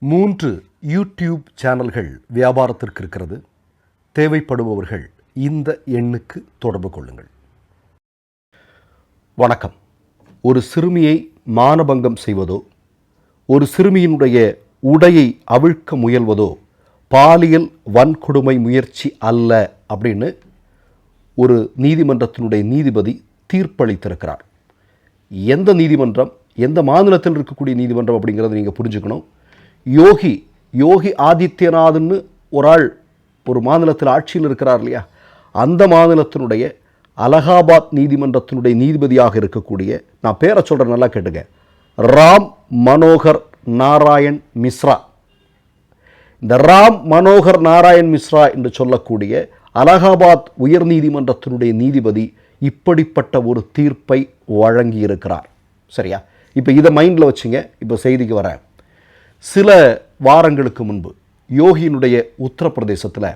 மூன்று யூடியூப் சேனல்கள் வியாபாரத்திற்கு இருக்கிறது. தேவைப்படுபவர்கள் இந்த எண்ணுக்கு தொடர்பு கொள்ளுங்கள். வணக்கம். ஒரு சிறுமியை மானபங்கம் செய்வதோ ஒரு சிறுமியினுடைய உடையை அவிழ்க்க முயல்வதோ பாலியல் வன்கொடுமை முயற்சி அல்ல அப்படின்னு ஒரு நீதிமன்றத்தினுடைய நீதிபதி தீர்ப்பளித்திருக்கிறார். எந்த நீதிமன்றம் எந்த மாநிலத்தில் இருக்கக்கூடிய நீதிமன்றம் அப்படிங்கிறத நீங்கள் புரிஞ்சுக்கணும். யோகி யோகி ஆதித்யநாத்னு ஒரு ஆள் ஒரு மாநிலத்தில் ஆட்சியில் இருக்கிறார் இல்லையா? அந்த மாநிலத்தினுடைய அலகாபாத் நீதிமன்றத்தினுடைய நீதிபதியாக இருக்கக்கூடிய நான் பேரை சொல்கிறேன் நல்லா கேட்டுங்க. ராம் மனோகர் நாராயண் மிஸ்ரா. இந்த ராம் மனோகர் நாராயண் மிஸ்ரா என்று சொல்லக்கூடிய அலகாபாத் உயர்நீதிமன்றத்தினுடைய நீதிபதி இப்படிப்பட்ட ஒரு தீர்ப்பை வழங்கியிருக்கிறார். சரியா? இப்போ இதை மைண்டில் வச்சுங்க. இப்போ செய்திக்கு வரேன். சில வாரங்களுக்கு முன்பு யோகியினுடைய உத்தரப்பிரதேசத்தில்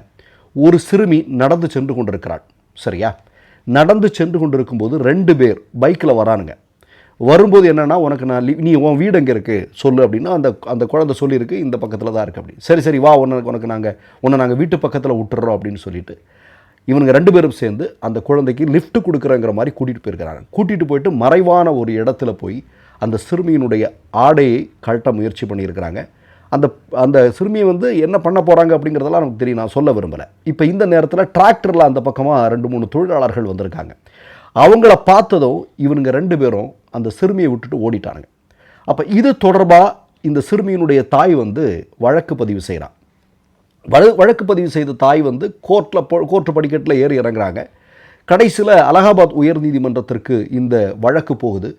ஒரு சிறுமி நடந்து சென்று கொண்டிருக்கிறாள். சரியா? நடந்து சென்று கொண்டிருக்கும்போது ரெண்டு பேர் பைக்கில் வரானுங்க. வரும்போது என்னென்னா உனக்கு நான் லீவ் நீ உன் வீடு எங்கே இருக்குது சொல்லு அப்படின்னா அந்த அந்த குழந்தை சொல்லியிருக்கு இந்த பக்கத்தில் தான் இருக்குது அப்படி. சரி சரி வா உனக்கு உனக்கு நாங்கள் உன்னை நாங்கள் வீட்டு பக்கத்தில் விட்டுறோம் அப்படின்னு சொல்லிட்டு இவனுங்க ரெண்டு பேரும் சேர்ந்து அந்த குழந்தைக்கு லிஃப்ட் கொடுக்குறங்கிற மாதிரி கூட்டிகிட்டு போயிருக்கிறாங்க. கூட்டிகிட்டு போயிட்டு மறைவான ஒரு இடத்துல போய் அந்த சிறுமியினுடைய ஆடையை கழட்ட முயற்சி பண்ணியிருக்கிறாங்க. அந்த அந்த சிறுமியை வந்து என்ன பண்ண போகிறாங்க அப்படிங்கிறதெல்லாம் நமக்கு தெரியும். நான் சொல்ல விரும்பலை. இப்போ இந்த நேரத்தில் டிராக்டரில் அந்த பக்கமாக ரெண்டு மூணு தொழிலாளர்கள் வந்திருக்காங்க. அவங்கள பார்த்ததும் இவனுங்க ரெண்டு பேரும் அந்த சிறுமியை விட்டுட்டு ஓடிட்டானுங்க. அப்போ இது தொடர்பாக இந்த சிறுமியினுடைய தாய் வந்து வழக்கு பதிவு செய்கிறான் வழ வழக்கு பதிவு செய்த தாய் வந்து கோர்ட்டில் கோர்ட்டு படிக்கட்டில் ஏறி இறங்குறாங்க. கடைசியில் அலகாபாத் உயர்நீதிமன்றத்திற்கு இந்த வழக்கு போகுது.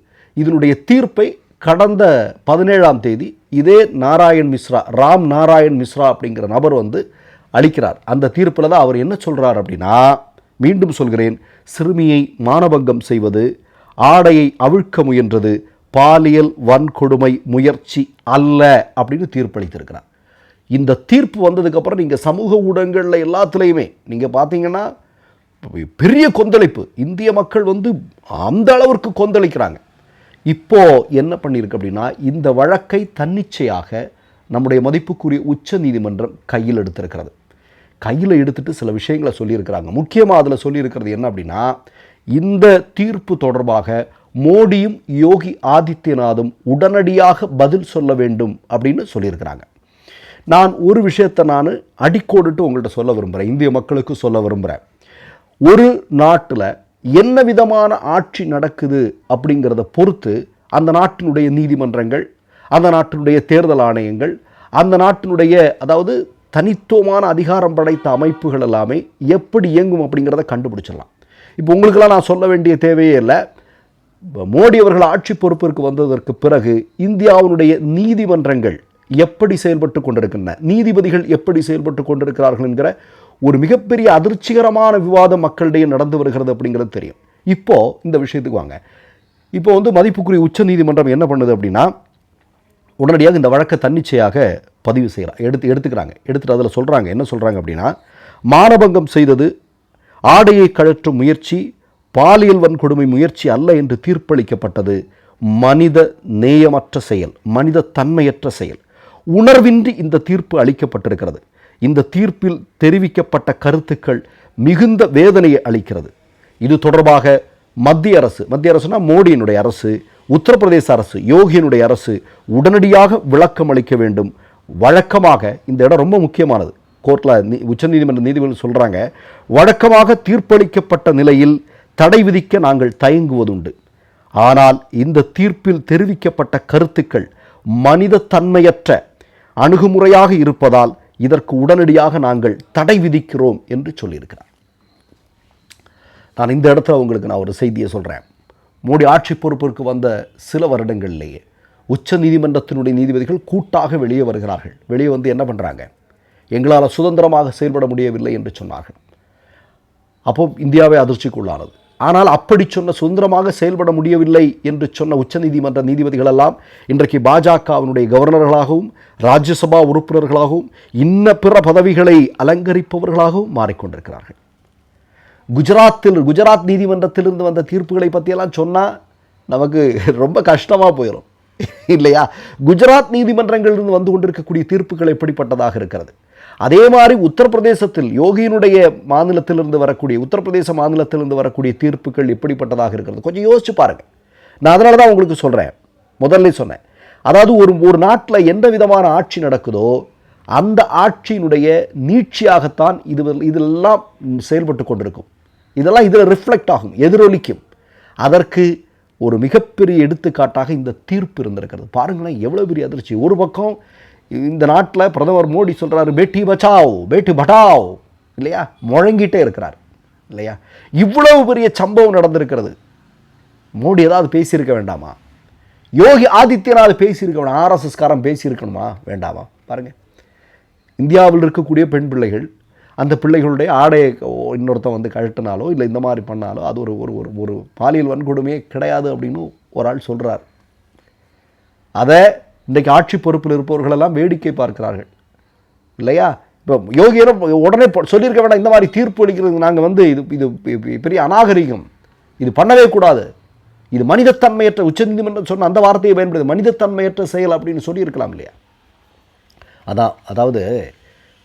இதனுடைய தீர்ப்பை கடந்த பதினேழாம் தேதி இதே நாராயண் மிஸ்ரா ராம் நாராயண் மிஸ்ரா அப்படிங்கிற நபர் வந்து அளிக்கிறார். அந்த தீர்ப்பில் தான் அவர் என்ன சொல்கிறார் அப்படின்னா மீண்டும் சொல்கிறேன் சிறுமியை மானபங்கம் செய்வது ஆடையை அவிழ்க்க முயன்றது பாலியல் வன்கொடுமை முயற்சி அல்ல அப்படின்னு தீர்ப்பளித்திருக்கிறார். இந்த தீர்ப்பு வந்ததுக்கப்புறம் நீங்கள் சமூக ஊடகங்களில் எல்லாத்துலேயுமே நீங்கள் பார்த்தீங்கன்னா பெரிய கொந்தளிப்பு. இந்திய மக்கள் வந்து அந்த அளவிற்கு கொந்தளிக்கிறாங்க. இப்போ என்ன பண்ணியிருக்கு அப்படின்னா இந்த வழக்கை தன்னிச்சையாக நம்முடைய மதிப்புக்குரிய உச்ச நீதிமன்றம் கையில் எடுத்திருக்கிறது. கையில் எடுத்துட்டு சில விஷயங்களை சொல்லியிருக்கிறாங்க. முக்கியமாக அதில் சொல்லியிருக்கிறது என்ன அப்படின்னா இந்த தீர்ப்பு தொடர்பாக மோடியும் யோகி ஆதித்யநாதும் உடனடியாக பதில் சொல்ல வேண்டும் அப்படின்னு சொல்லியிருக்கிறாங்க. நான் ஒரு விஷயத்தை நான் அடிக்கோடுட்டு உங்கள்கிட்ட சொல்ல விரும்புகிறேன் இந்திய மக்களுக்கு சொல்ல விரும்புகிறேன் ஒரு நாட்டில் என்ன விதமான ஆட்சி நடக்குது அப்படிங்கிறத பொறுத்து அந்த நாட்டினுடைய நீதிமன்றங்கள் அந்த நாட்டினுடைய தேர்தல் ஆணையங்கள் அந்த நாட்டினுடைய அதாவது தனித்துவமான அதிகாரம் படைத்த அமைப்புகள் எல்லாமே எப்படி இயங்கும் அப்படிங்கிறத கண்டுபிடிச்சிடலாம். இப்போ உங்களுக்கெல்லாம் நான் சொல்ல வேண்டிய தேவையே இல்லை. மோடி அவர்கள் ஆட்சி பொறுப்பிற்கு வந்ததற்கு பிறகு இந்தியாவினுடைய நீதிமன்றங்கள் எப்படி செயல்பட்டு கொண்டிருக்கின்றன? நீதிபதிகள் எப்படி செயல்பட்டு கொண்டிருக்கிறார்கள் என்கிற ஒரு மிகப்பெரிய அதிர்ச்சிகரமான விவாதம் மக்களிடையே நடந்து வருகிறது அப்படிங்கிறது தெரியும். இப்போது இந்த விஷயத்துக்கு வாங்க. இப்போ வந்து மதிப்புக்குரிய உச்சநீதிமன்றம் என்ன பண்ணுது அப்படின்னா உடனடியாக இந்த வழக்கை தன்னிச்சையாக பதிவு செய்கிறாங்க எடுத்து எடுத்துக்கிறாங்க. எடுத்துகிட்டு அதில் சொல்கிறாங்க என்ன சொல்கிறாங்க அப்படின்னா மானபங்கம் செய்தது ஆடையை கழற்றும் முயற்சி பாலியல் வன்கொடுமை முயற்சி அல்ல என்று தீர்ப்பளிக்கப்பட்டது மனித நேயமற்ற செயல் மனித தன்மையற்ற செயல். உணர்வின்றி இந்த தீர்ப்பு அளிக்கப்பட்டிருக்கிறது. இந்த தீர்ப்பில் தெரிவிக்கப்பட்ட கருத்துக்கள் மிகுந்த வேதனையை அளிக்கிறது. இது தொடர்பாக மத்திய அரசு மத்திய அரசுனா மோடியினுடைய அரசு உத்தரப்பிரதேச அரசு யோகியினுடைய அரசு உடனடியாக விளக்கம் அளிக்க வேண்டும். வழக்கமாக இந்த இடம் ரொம்ப முக்கியமானது. கோர்ட்டில் நீ உச்சநீதிமன்ற நீதிபதிகள் சொல்கிறாங்க வழக்கமாக தீர்ப்பளிக்கப்பட்ட நிலையில் தடை விதிக்க நாங்கள் தயங்குவதுண்டு. ஆனால் இந்த தீர்ப்பில் தெரிவிக்கப்பட்ட கருத்துக்கள் மனித தன்மையற்ற அணுகுமுறையாக இருப்பதால் இதற்கு உடனடியாக நாங்கள் தடை விதிக்கிறோம் என்று சொல்லியிருக்கிறார். நான் இந்த இடத்துல உங்களுக்கு நான் ஒரு செய்தியை சொல்கிறேன் மோடி ஆட்சி பொறுப்பிற்கு வந்த சில வருடங்களிலேயே உச்ச நீதிமன்றத்தினுடைய நீதிபதிகள் கூட்டாக வெளியே வருகிறார்கள். வெளியே வந்து என்ன பண்ணுறாங்க எங்களால் சுதந்திரமாக செயல்பட முடியவில்லை என்று சொன்னார்கள். அப்போ இந்தியாவே அதிர்ச்சிக்குள்ளானது. ஆனால் அப்படி சொன்ன சுதந்திரமாக செயல்பட முடியவில்லை என்று சொன்ன உச்சநீதிமன்ற நீதிபதிகள் எல்லாம் இன்றைக்கு பாஜகவினுடைய கவர்னர்களாகவும் ராஜ்யசபா உறுப்பினர்களாகவும் இன்ன பிற பதவிகளை அலங்கரிப்பவர்களாகவும் மாறிக்கொண்டிருக்கிறார்கள். குஜராத்தில் குஜராத் நீதிமன்றத்திலிருந்து வந்த தீர்ப்புகளை பற்றியெல்லாம் சொன்னால் நமக்கு ரொம்ப கஷ்டமாக போயிடும் இல்லையா? குஜராத் நீதிமன்றங்களிலிருந்து வந்து கொண்டிருக்கக்கூடிய தீர்ப்புகள் எப்படிப்பட்டதாக இருக்கிறது? அதே மாதிரி உத்தரப்பிரதேசத்தில் யோகியினுடைய மாநிலத்திலிருந்து வரக்கூடிய உத்தரப்பிரதேச மாநிலத்திலிருந்து வரக்கூடிய தீர்ப்புகள் எப்படிப்பட்டதாக இருக்கிறது? கொஞ்சம் யோசிச்சு பாருங்க. நான் அதனால தான் உங்களுக்கு சொல்கிறேன் முதல்ல சொன்னேன். அதாவது ஒரு ஒரு நாட்டில் எந்த விதமான ஆட்சி நடக்குதோ அந்த ஆட்சியினுடைய நீட்சியாகத்தான் இது இதெல்லாம் செயல்பட்டு கொண்டிருக்கும். இதெல்லாம் இதில் ரிஃப்ளெக்ட் ஆகும் எதிரொலிக்கும். அதற்கு ஒரு மிகப்பெரிய எடுத்துக்காட்டாக இந்த தீர்ப்பு இருந்திருக்கிறது. பாருங்களேன் எவ்வளோ பெரிய அதிர்ச்சி. ஒரு பக்கம் இந்த நாட்டில் பிரதமர் மோடி சொல்கிறாரு பேட்டி பச்சாவ் பேட்டி பட்டாவ். இல்லையா? முழங்கிட்டே இருக்கிறார். இல்லையா? இவ்வளவு பெரிய சம்பவம் நடந்திருக்கிறது. மோடி ஏதாவது பேசியிருக்க வேண்டாமா? யோகி ஆதித்யநாத் பேசியிருக்க வேணும் ஆர்எஸ்எஸ்காரன் பேசியிருக்கணுமா? வேண்டாமா? பாருங்கள் இந்தியாவில் இருக்கக்கூடிய பெண் பிள்ளைகள் அந்த பிள்ளைகளுடைய ஆடையை இன்னொருத்தன் வந்து கழட்டினாலோ இல்லை இந்த மாதிரி பண்ணாலோ அது ஒரு ஒரு ஒரு ஒரு பாலியல் வன்கொடுமையே கிடையாது அப்படின்னு ஒரு ஆள் சொல்கிறார் அதை இன்றைக்கு ஆட்சி பொறுப்பில் இருப்பவர்களெல்லாம் வேடிக்கை பார்க்கிறார்கள். இல்லையா? இப்போ யோகியரும் உடனே சொல்லியிருக்க வேண்டாம் இந்த மாதிரி தீர்ப்பு அளிக்கிறது நாங்கள் வந்து இது இது பெரிய அநாகரிகம். இது பண்ணவே கூடாது. இது மனிதத்தன்மையற்ற உச்சநீதிமன்றம் சொன்ன அந்த வார்த்தையை பயன்படுது மனிதத்தன்மையற்ற செயல் அப்படின்னு சொல்லியிருக்கலாம் இல்லையா? அதான் அதாவது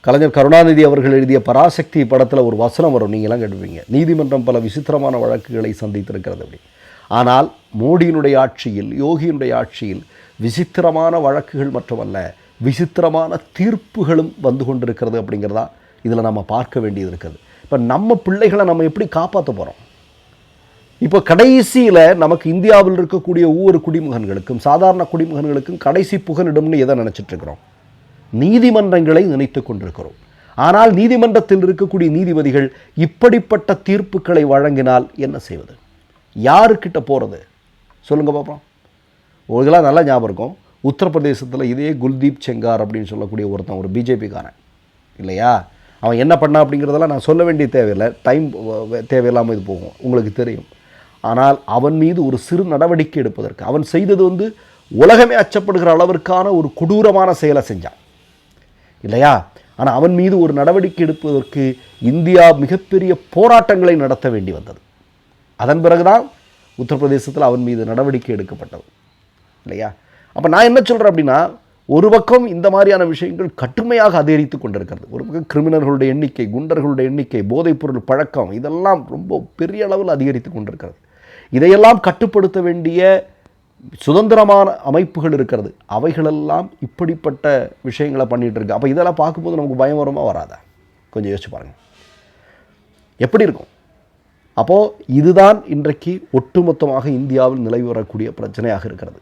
கலைஞர் கருணாநிதி அவர்கள் எழுதிய பராசக்தி படத்தில் ஒரு வசனம் வரும் நீங்களாம் கேட்டுப்பீங்க நீதிமன்றம் பல விசித்திரமான வழக்குகளை சந்தித்திருக்கிறது அப்படி. ஆனால் மோடியினுடைய ஆட்சியில் யோகியினுடைய ஆட்சியில் விசித்திரமான வழக்குகள் மட்டுமல்ல விசித்திரமான தீர்ப்புகளும் வந்து கொண்டிருக்கிறது அப்படிங்கிறதா இதில் நம்ம பார்க்க வேண்டியது இருக்குது. இப்போ நம்ம பிள்ளைகளை நம்ம எப்படி காப்பாற்ற போகிறோம் இப்போ கடைசியில் நமக்கு இந்தியாவில் இருக்கக்கூடிய ஒவ்வொரு குடிமகன்களுக்கும் சாதாரண குடிமகன்களுக்கும் கடைசி புகலிடம்னு எதை நினைச்சிட்டு இருக்கிறோம்? நீதிமன்றங்களை நினைத்து கொண்டிருக்கிறோம். ஆனால் நீதிமன்றத்தில் இருக்கக்கூடிய நீதிபதிகள் இப்படிப்பட்ட தீர்ப்புகளை வழங்கினால் என்ன செய்வது? யாருக்கிட்ட போகிறது சொல்லுங்க பார்ப்போம் உங்களுக்கெல்லாம் நல்லா ஞாபகம் இருக்கும். உத்தரப்பிரதேசத்தில் இதே குல்தீப் செங்கார் அப்படின்னு சொல்லக்கூடிய ஒருத்தன் ஒரு பிஜேபிக்காரன். இல்லையா? அவன் என்ன பண்ணா அப்படிங்கிறதெல்லாம் நான் சொல்ல வேண்டிய தேவையில்லை. டைம் தேவையில்லாமல் இது போகும். உங்களுக்கு தெரியும். ஆனால் அவன் மீது ஒரு சிறு நடவடிக்கை எடுப்பதற்கு அவன் செய்தது வந்து உலகமே அச்சப்படுகிற அளவிற்கான ஒரு கொடூரமான செயலை செஞ்சான். இல்லையா? ஆனால் அவன் மீது ஒரு நடவடிக்கை எடுப்பதற்கு இந்தியா மிகப்பெரிய போராட்டங்களை நடத்த வேண்டி வந்தது. அதன் பிறகுதான் உத்தரப்பிரதேசத்தில் அவன் மீது நடவடிக்கை எடுக்கப்பட்டது. இல்லையா? அப்போ நான் என்ன சொல்கிறேன் அப்படின்னா ஒரு பக்கம் இந்த மாதிரியான விஷயங்கள் கடுமையாக அதிகரித்து கொண்டிருக்கிறது. ஒரு பக்கம் கிரிமினல்களுடைய எண்ணிக்கை குண்டர்களுடைய எண்ணிக்கை போதைப்பொருள் பழக்கம் இதெல்லாம் ரொம்ப பெரிய அளவில் அதிகரித்து கொண்டிருக்கிறது. இதையெல்லாம் கட்டுப்படுத்த வேண்டிய சுதந்திரமான அமைப்புகள் இருக்கிறது. அவைகளெல்லாம் இப்படிப்பட்ட விஷயங்களை பண்ணிட்டு இருக்கு. அப்போ இதெல்லாம் பார்க்கும்போது நமக்கு பயம் வருமா வராதா? கொஞ்சம் யோசிச்சு பாருங்கள் எப்படி இருக்கும்? அப்போது இதுதான் இன்றைக்கு ஒட்டுமொத்தமாக இந்தியாவில் நிலவி வரக்கூடிய பிரச்சனையாக இருக்கிறது.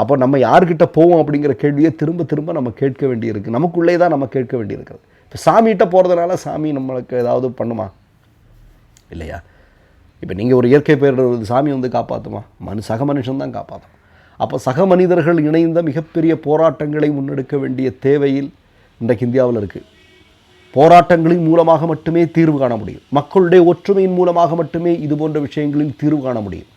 அப்போ நம்ம யார்கிட்ட போவோம் அப்படிங்கிற கேள்வியை திரும்ப திரும்ப நம்ம கேட்க வேண்டியிருக்கு. நமக்குள்ளே தான் நம்ம கேட்க வேண்டியிருக்கிறது. இப்போ சாமிகிட்ட போகிறதுனால சாமி நம்மளுக்கு ஏதாவது பண்ணுமா? இல்லையா? இப்போ நீங்கள் ஒரு இயற்கை பேரிடர் சாமி வந்து காப்பாற்றுமா மனு சக மனுஷன் தான் காப்பாற்றும் அப்போ சக மனிதர்கள் இணைந்த மிகப்பெரிய போராட்டங்களை முன்னெடுக்க வேண்டிய தேவையில் இன்றைக்கு இந்தியாவில் இருக்குது போராட்டங்களின் மூலமாக மட்டுமே தீர்வு காண முடியும். மக்களுடைய ஒற்றுமையின் மூலமாக மட்டுமே இது போன்ற விஷயங்களில் தீர்வு காண முடியும்.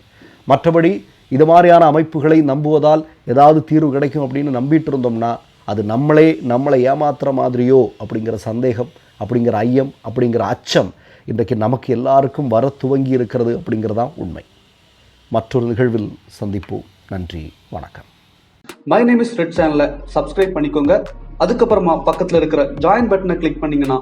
மற்றபடி இது மாதிரியான அமைப்புகளை நம்புவதால் ஏதாவது தீர்வு கிடைக்கும் அப்படின்னு நம்பிட்டு இருந்தோம்னா அது நம்மளே நம்மளை ஏமாத்துற மாதிரியோ அப்படிங்கிற சந்தேகம் அப்படிங்கிற ஐயம் அப்படிங்கிற அச்சம் இன்றைக்கு நமக்கு எல்லாருக்கும் வர துவங்கி இருக்கிறது அப்படிங்கிறதான் உண்மை. மற்றொரு நிகழ்வில் சந்திப்போம். நன்றி வணக்கம். மை நேம் இஸ் ரெட் சேனலை சப்ஸ்கிரைப் பண்ணிக்கோங்க. அதுக்கப்புறமா பக்கத்துல இருக்கிற ஜாயின் பட்டனை கிளிக் பண்ணீங்கன்னா